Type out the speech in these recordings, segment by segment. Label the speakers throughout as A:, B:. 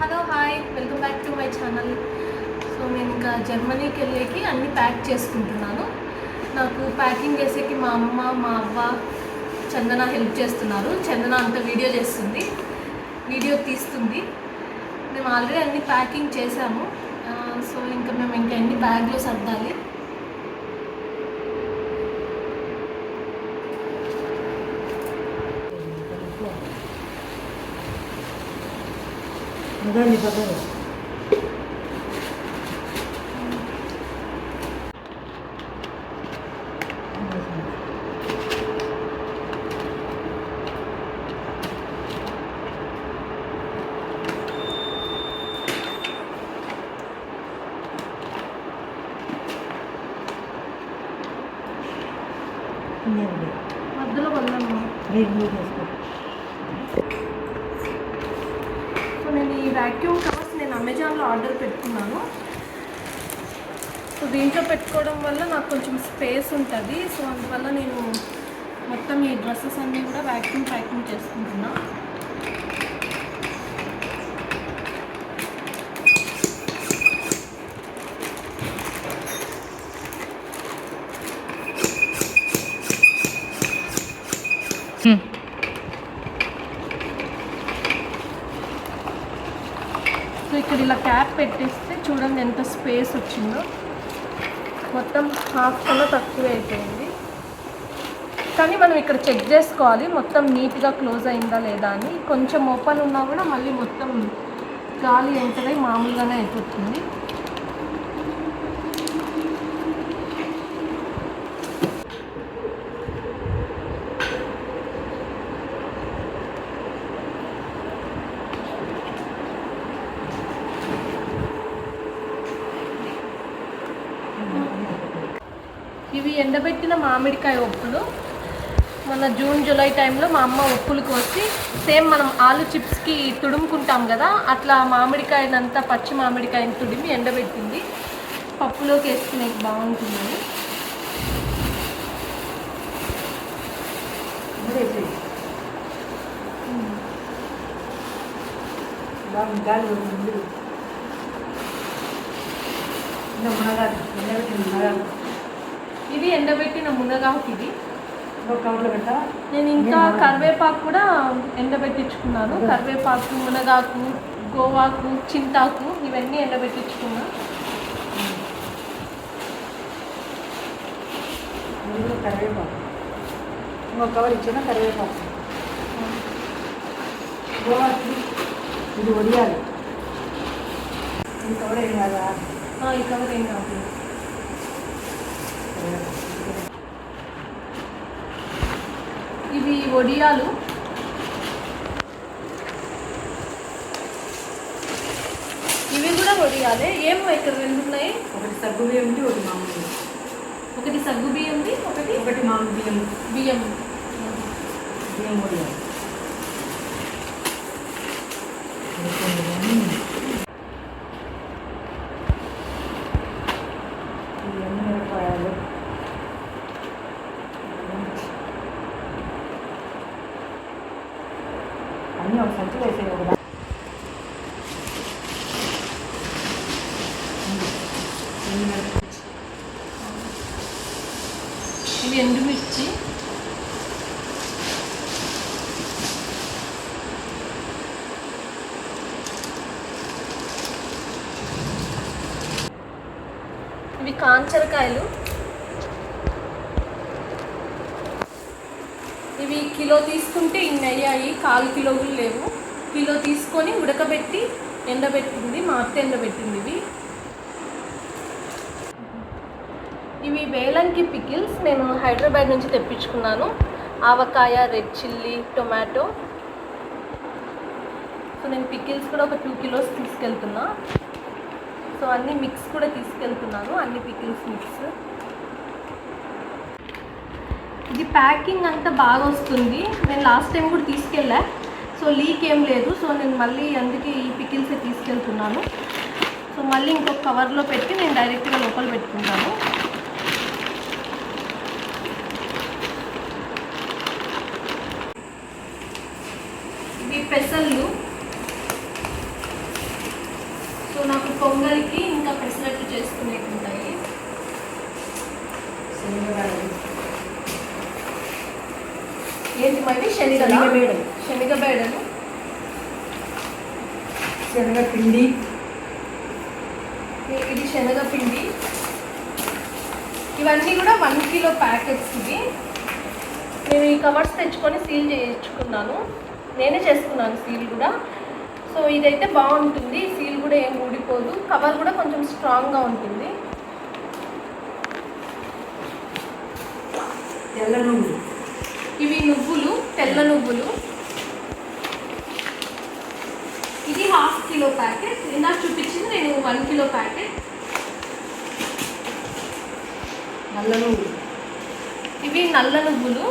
A: Hello hi welcome back to my channel so నేను ఇంకా జర్మనీకి వెళ్ళేకి అన్నీ ప్యాక్ చేసుకుంటున్నాను. నాకు ప్యాకింగ్ చేసేకి మా అమ్మ మా అవ్వ చందన హెల్ప్ చేస్తున్నారు. చందన అంత వీడియో చేస్తుంది. వీడియో తీస్తుంది. మేము ఆల్రెడీ అన్ని ప్యాకింగ్ చేసాము. సో ఇంకా మేము ఇంకా అన్ని బ్యాగ్లో సర్దాలి. మధ్యలో వదలమ్మా సో చేసుకో ఈ వ్యాక్యూమ్ కవర్స్ నేను అమెజాన్లో ఆర్డర్ పెట్టుకున్నాను. సో దీంట్లో పెట్టుకోవడం వల్ల నాకు కొంచెం స్పేస్ ఉంటుంది. సో అందువల్ల నేను మొత్తం ఈ డ్రెస్సెస్ అన్నీ కూడా వ్యాక్యూమ్ ప్యాకింగ్ చేసుకుంటున్నాను ఇలా క్యాప్ పెట్టేస్తే చూడండి ఎంత స్పేస్ వచ్చిందో. మొత్తం హాఫ్ కన్నా తక్కువే అయిపోయింది. కానీ మనం ఇక్కడ చెక్ చేసుకోవాలి మొత్తం నీట్గా క్లోజ్ అయిందా లేదా అని. కొంచెం ఓపెన్ ఉన్నా కూడా మళ్ళీ మొత్తం గాలి ఎంటర్ అయి మామూలుగానే అయిపోతుంది ఇవి ఎండబెట్టిన మామిడికాయ ఉప్పులు. మన జూన్ జూలై టైంలో మా అమ్మ ఉప్పులు కోసి సేమ్ మనం ఆలు చిప్స్కి తుడుముకుంటాం కదా అట్లా మామిడికాయనంతా పచ్చి మామిడికాయని తుడిమి ఎండబెట్టింది. పప్పులోకి వేసుకునే బాగుంటుందని
B: గాలి ఎండబెట్టింది ఇంకా
A: ఇది ఎండబెట్టిన మునగాకు ఇది. నేను ఇంకా కరివేపాకు కూడా ఎండబెట్టించుకున్నాను. కరివేపాకు మునగాకు గోవాకు చింతాకు ఇవన్నీ ఎండబెట్టించుకున్నా.
B: కరివేపాకు. ఇంకొక కవర్ ఇచ్చిన? కరివేపాకు. గోవాకి ఇది ఈ కవర్ ఏం కాదా?
A: ఈ కవర్ ఏం కాదు. ఇవి వడియాలు ఇవి కూడా వడియాలే ఏమో ఇక్కడ రెండు ఉన్నాయి.
B: ఒకటి సగ్గు బియ్యం ఉంది ఒకటి మామూలు
A: ఒకటి సగ్గు బియ్యం ఉంది ఒకటి
B: ఒకటి మామూలు బియ్యం.
A: బియ్యం.
B: బియ్యం వడియాలి ఇవన్నీ మిరపకాయలు అన్నీ ఒక సంచిలో వేసేవి ఒకదా
A: ఇవి ఎండుమిర్చి ఇవి కాంచరకాయలు. ఇవి కిలో తీసుకుంటే ఇన్ని అయ్యాయి కాలు కిలోలు లేవు. కిలో తీసుకొని ఉడకబెట్టి ఎండబెట్టింది మా అత్త ఎండబెట్టింది. ఇవి వేలంకి పికిల్స్ నేను హైదరాబాద్ నుంచి తెప్పించుకున్నాను. Avakaya red chilli tomato. So నేను పికిల్స్ కూడా ఒక టూ కిలోస్ తీసుకెళ్తున్నా. సో అన్ని మిక్స్ కూడా తీసుకెళ్తున్నాను అన్ని పికిల్స్ మిక్స్. ఇది ప్యాకింగ్ అంతా బాగా వస్తుంది. నేను లాస్ట్ టైం కూడా తీసుకెళ్ళా. సో లీక్ ఏం లేదు. సో నేను మళ్ళీ అందుకే ఈ పికిల్సే తీసుకెళ్తున్నాను. సో మళ్ళీ ఇంకొక కవర్లో పెట్టి నేను డైరెక్ట్గా లోపల పెట్టుకుంటాను. పెసళ్ళు పొంగల్కి ఇంకా పెసరట్టు చేసుకునేవి ఉంటాయి. ఏంటి మరి? శనగల?
B: శనగబేడలు.
A: శనగబేడలు.
B: శనగపిండి.
A: ఇ- ఇది శనగపిండి. ఇవన్నీ కూడా వన్ కిలో ప్యాకెట్స్ ఇవి. నేను ఈ కవర్స్ తెచ్చుకొని సీల్ చేయించుకున్నాను. నేనే చేసుకున్నాను సీల్ కూడా. సో ఇదైతే బాగుంటుంది. సీల్ కూడా ఏం ఊడిపోదు. కవర్ కూడా కొంచెం స్ట్రాంగ్గా ఉంటుంది.
B: తెల్ల నువ్వు
A: ఇవి నువ్వులు తెల్ల నువ్వులు. ఇది హాఫ్ కిలో ప్యాకెట్ ఇందాక చూపించింది నేను వన్ కిలో ప్యాకెట్
B: నల్ల నువ్వు
A: ఇవి నల్ల నువ్వులు.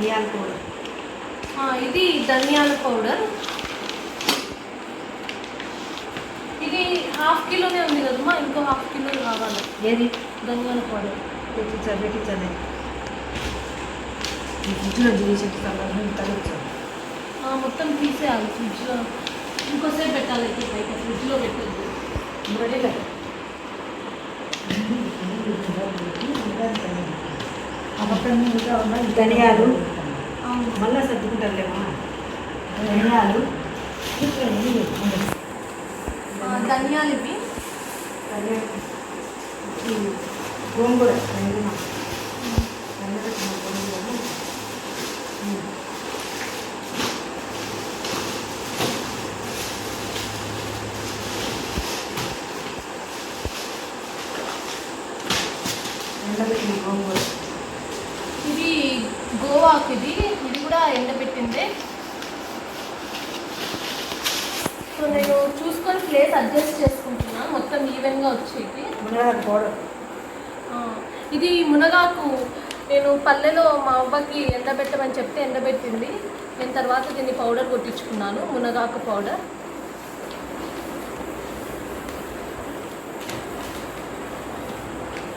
B: ధనియాల పొడి
A: ఆ, ఇది ధనియాల పౌడర్. ఇది హాఫ్ కిలోనే ఉంది కదమ్మా ఇంకో హాఫ్ కిలో కావాలి.
B: ఏది?
A: ధనియాల పౌడర్.
B: పెట్టించాలి పెట్టించాలి ఫ్రిడ్జ్లో చేసి తగ్గచ్చు
A: ఆ, మొత్తం తీసేయాలి ఫ్రిడ్జ్లో. ఇంకోసేపు పెట్టాలి బయట ఫ్రిడ్జ్లో పెట్టద్దు.
B: మురడిలే ధనియాలు. మళ్ళా సర్దుకుంటారులేమా ధనియాలు.
A: ఆ, ధనియాలు ఇవి.
B: గోంగూర ఎండబెట్టిన గోంగూర.
A: గోవాకు ఇది. ఇది కూడా ఎండబెట్టిందే. సో నేను చూసుకొని ప్లేస్ అడ్జస్ట్ చేసుకుంటున్నా. మొత్తం ఈవెన్గా వచ్చేది.
B: మునగాకు పౌడర్
A: ఆ, ఇది మునగాకు నేను పల్లెలో మా అవ్వకి ఎండబెట్టమని చెప్తే ఎండబెట్టింది. నేను తర్వాత దీన్ని పౌడర్ కొట్టించుకున్నాను మునగాకు పౌడర్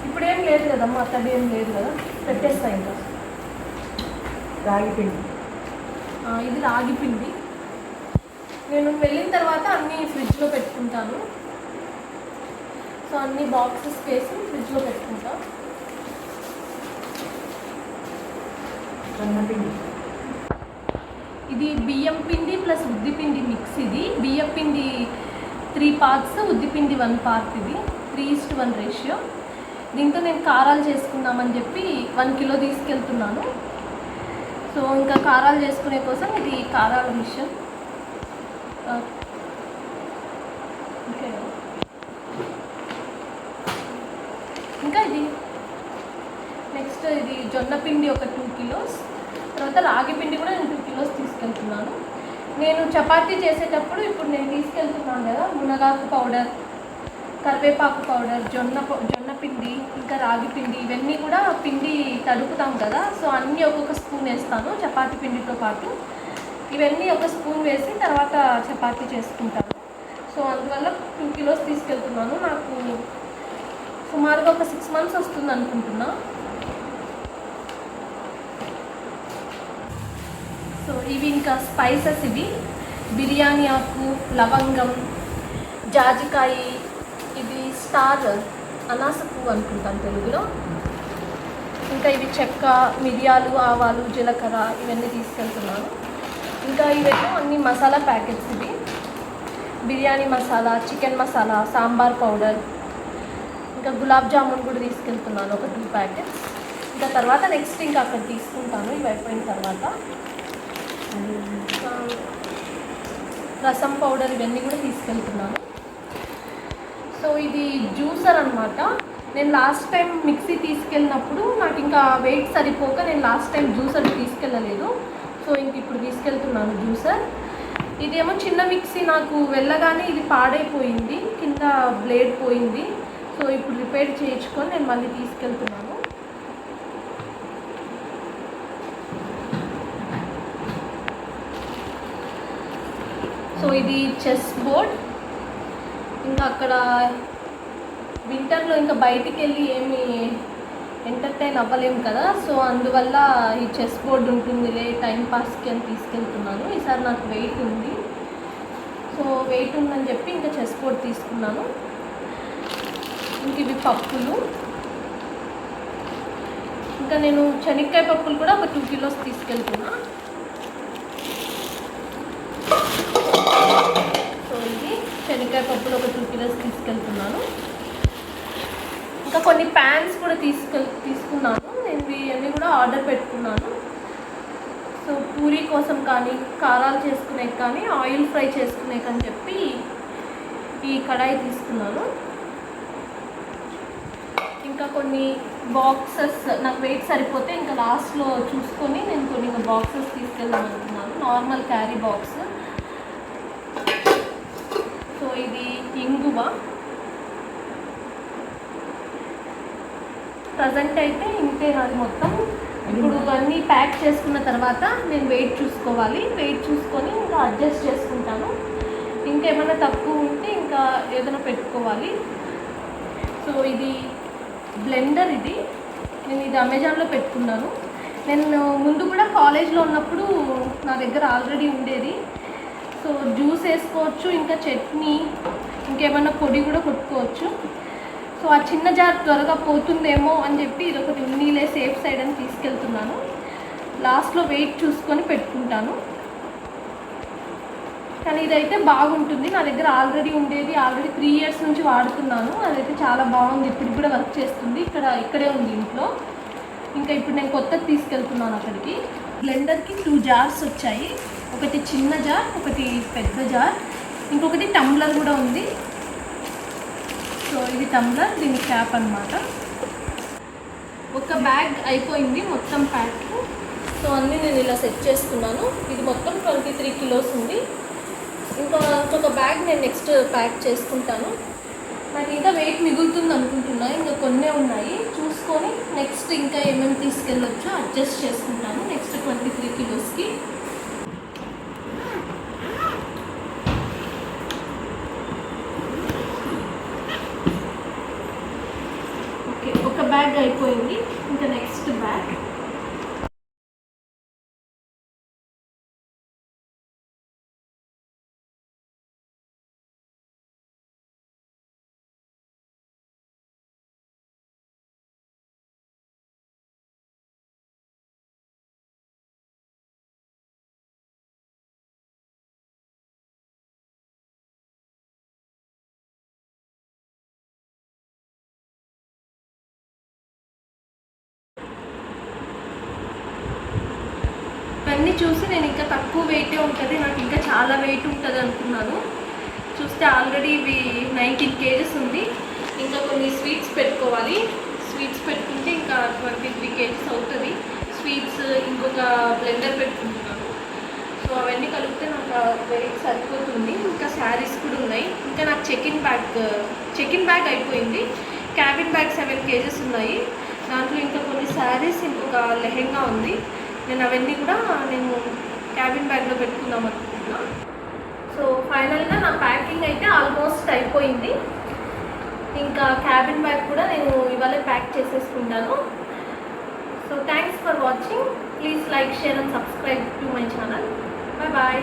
A: ఇప్పుడు లేదు కదమ్మా అతడి ఏం లేదు కదా. పెట్టేస్తా ఇంకా.
B: రాగి పిండి
A: ఆ, ఇది రాగి పిండి నేను వెళ్ళిన తర్వాత అన్నీ ఫ్రిడ్జ్లో పెట్టుకుంటాను. సో అన్ని బాక్సెస్ వేసి ఫ్రిడ్జ్లో పెట్టుకుంటా.
B: జొన్న పిండి.
A: ఇది బియ్యం పిండి ప్లస్ ఉద్ది పిండి మిక్స్ ఇది. బియ్యం పిండి త్రీ పార్ట్స్ ఉద్ది పిండి వన్ పార్ట్ ఇది. Three is to one ratio. దీంతో నేను కారాలు చేసుకుందామని చెప్పి వన్ కిలో తీసుకెళ్తున్నాను. సో ఇంకా కారాలు చేసుకునే కోసం ఇది కారాల మిషన్ ఓకే. ఇంకా ఇది నెక్స్ట్ ఇది జొన్న పిండి ఒక టూ కిలోస్ తర్వాత రాగి పిండి కూడా నేను టూ కిలోస్ తీసుకెళ్తున్నాను. నేను చపాతీ చేసేటప్పుడు ఇప్పుడు నేను తీసుకెళ్తున్నాను కదా మునగాకు పౌడర్ కరివేపాకు పౌడర్ జొన్న జొన్న పిండి ఇంకా రాగి పిండి ఇవన్నీ కూడా పిండి తడుపుతాం కదా. సో అన్నీ ఒక్కొక్క స్పూన్ వేస్తాను చపాతీ పిండితో పాటు. ఇవన్నీ ఒక స్పూన్ వేసి తర్వాత చపాతీ చేసుకుంటాను. సో అందువల్ల టూ కిలోస్ తీసుకెళ్తున్నాను. నాకు సుమారుగా ఒక సిక్స్ మంత్స్ వస్తుంది అనుకుంటున్నా. సో ఇవి ఇంకా స్పైసెస్ ఇవి. బిర్యానీ ఆకు లవంగం జాజికాయి ఇది స్టార్. అనాస పువ్వు అనుకుంటాను తెలుగులో. ఇంకా ఇవి చెక్క మిరియాలు ఆవాలు జీలకర్ర ఇవన్నీ తీసుకెళ్తున్నాను. ఇంకా ఇవేమో అన్ని మసాలా ప్యాకెట్స్ ఇవి. Biryani masala chicken masala sambar powder. ఇంకా గులాబ్ జామున్ కూడా తీసుకెళ్తున్నాను ఒక టూ ప్యాకెట్స్. ఇంకా తర్వాత నెక్స్ట్ ఇంకా అక్కడ తీసుకుంటాను ఇవి అయిపోయిన తర్వాత. రసం పౌడర్ ఇవన్నీ కూడా తీసుకెళ్తున్నాను. సో ఇది జ్యూసర్ అనమాట నేను లాస్ట్ టైం మిక్సీ తీసుకెళ్ళినప్పుడు నాకు ఇంకా వెయిట్ సరిపోక నేను లాస్ట్ టైం జ్యూసర్ తీసుకెళ్ళలేదు. సో ఇంక ఇప్పుడు తీసుకెళ్తున్నాను జ్యూసర్. ఇదేమో చిన్న మిక్సీ నాకు వెళ్ళగానే ఇది పాడైపోయింది కింద బ్లేడ్ పోయింది. సో ఇప్పుడు రిపేర్ చేయించుకొని నేను మళ్ళీ తీసుకెళ్తున్నాను. సో ఇది చెస్ బోర్డ్. ఇంకా అక్కడ వింటర్లో ఇంకా బయటికి వెళ్ళి ఏమి ఎంటర్టైన్ అవ్వలేము కదా సో అందువల్ల ఈ చెస్ బోర్డ్ ఉంటుందిలే టైం పాస్కి అని తీసుకెళ్తున్నాను. ఈసారి నాకు వెయిట్ ఉంది. సో వెయిట్ ఉందని చెప్పి ఇంకా చెస్ బోర్డ్ తీసుకున్నాను. ఇంక ఇవి పప్పులు. ఇంకా నేను శనక్కాయ పప్పులు కూడా ఒక టూ కిలోస్ తీసుకెళ్తున్నాను సో ఇది శనక్కాయ పప్పులు ఒక టూ కిలోస్ తీసుకెళ్తున్నాను. ఇంకా కొన్ని ప్యాన్స్ కూడా తీసుకెళ్ తీసుకున్నాను. నేను ఇవన్నీ కూడా ఆర్డర్ పెట్టుకున్నాను. సో పూరి కోసం కానీ కారాలు చేసుకునే కానీ ఆయిల్ ఫ్రై చేసుకునే అని చెప్పి ఈ కడాయి తీసుకున్నాను. ఇంకా కొన్ని బాక్సెస్ నాకు వెయిట్ సరిపోతే ఇంకా లాస్ట్లో చూసుకొని నేను కొన్ని బాక్సెస్ తీసుకెళ్దాం అనుకున్నాను. నార్మల్ క్యారీ బాక్స్ సో ఇది ఇంగువ. ప్రజెంట్ అయితే ఇంతే నాది మొత్తం. ఇప్పుడు అన్నీ ప్యాక్ చేసుకున్న తర్వాత నేను వెయిట్ చూసుకోవాలి. వెయిట్ చూసుకొని ఇంకా అడ్జస్ట్ చేసుకుంటాను. ఇంకేమైనా తక్కువ ఉంటే ఇంకా ఏదైనా పెట్టుకోవాలి. సో ఇది బ్లెండర్ ఇది. నేను ఇది అమెజాన్లో పెట్టుకున్నాను. నేను ముందు కూడా కాలేజ్లో ఉన్నప్పుడు నా దగ్గర ఆల్రెడీ ఉండేది. సో జ్యూస్ వేసుకోవచ్చు ఇంకా చట్నీ ఇంకేమైనా పొడి కూడా కొట్టుకోవచ్చు. సో ఆ చిన్న జార్ త్వరగా పోతుందేమో అని చెప్పి ఇది ఒకటి ఉన్నీలే సేఫ్ సైడ్ అని తీసుకెళ్తున్నాను. లాస్ట్లో వెయిట్ చూసుకొని పెట్టుకుంటాను. కానీ ఇదైతే బాగుంటుంది. నా దగ్గర ఆల్రెడీ ఉండేది ఆల్రెడీ త్రీ ఇయర్స్ నుంచి వాడుతున్నాను. అదైతే చాలా బాగుంది. ఇప్పుడు కూడా వర్క్ చేస్తుంది. ఇక్కడ ఇక్కడే ఉంది ఇంట్లో. ఇంకా ఇప్పుడు నేను కొత్తది తీసుకెళ్తున్నాను అక్కడికి. బ్లెండర్కి టూ జార్స్ వచ్చాయి. ఒకటి చిన్న జార్ ఒకటి పెద్ద జార్. ఇంకొకటి టంబ్లర్ కూడా ఉంది. సో ఇది టంబ్లర్ దీని క్యాప్ అన్నమాట. ఒక బ్యాగ్ అయిపోయింది మొత్తం ప్యాక్ సో అన్నీ నేను ఇలా సెట్ చేసుకున్నాను. ఇది మొత్తం ట్వంటీ త్రీ కిలోస్ ఉంది. ఇంకా ఇంకొక బ్యాగ్ నేను నెక్స్ట్ ప్యాక్ చేసుకుంటాను. నాకు ఇంకా వెయిట్ మిగులుతుంది అనుకుంటున్నా. ఇంకా కొన్నే ఉన్నాయి. చూసుకొని నెక్స్ట్ ఇంకా ఏమేమి తీసుకెళ్ళొచ్చో అడ్జస్ట్ చేసుకుంటాను. నెక్స్ట్ ట్వంటీ త్రీ కిలోస్కి ఒక అయిపోయింది. ఇవన్నీ చూసి నేను ఇంకా తక్కువ వెయిటే ఉంటుంది నాకు ఇంకా చాలా వెయిట్ ఉంటుంది అనుకున్నాను. చూస్తే ఆల్రెడీ ఇవి నైన్టీన్ కేజెస్ ఉంది. ఇంకా కొన్ని స్వీట్స్ పెట్టుకోవాలి. స్వీట్స్ పెట్టుకుంటే ఇంకా ట్వంటీ త్రీ కేజెస్ అవుతుంది. స్వీట్స్ ఇంకొక బ్లెండర్ పెట్టుకుంటున్నాను. సో అవన్నీ కలిపితే నాకు వెయిట్ సరిపోతుంది. ఇంకా శారీస్ కూడా ఉన్నాయి. ఇంకా నాకు check in bag check in bag అయిపోయింది. క్యాబిన్ బ్యాగ్ సెవెన్ కేజెస్ ఉన్నాయి. దాంట్లో ఇంకా కొన్ని శారీస్ ఇంకొక లెహెంగా ఉంది. నేను అవన్నీ కూడా నేను క్యాబిన్ బ్యాగ్లో పెట్టుకుందాం అనుకుంటున్నా. సో ఫైనల్గా నా ప్యాకింగ్ అయితే ఆల్మోస్ట్ అయిపోయింది. ఇంకా క్యాబిన్ బ్యాగ్ కూడా నేను ఇవాళ ప్యాక్ చేసేసుకుంటాను. So thanks for watching please like share and subscribe to my channel bye bye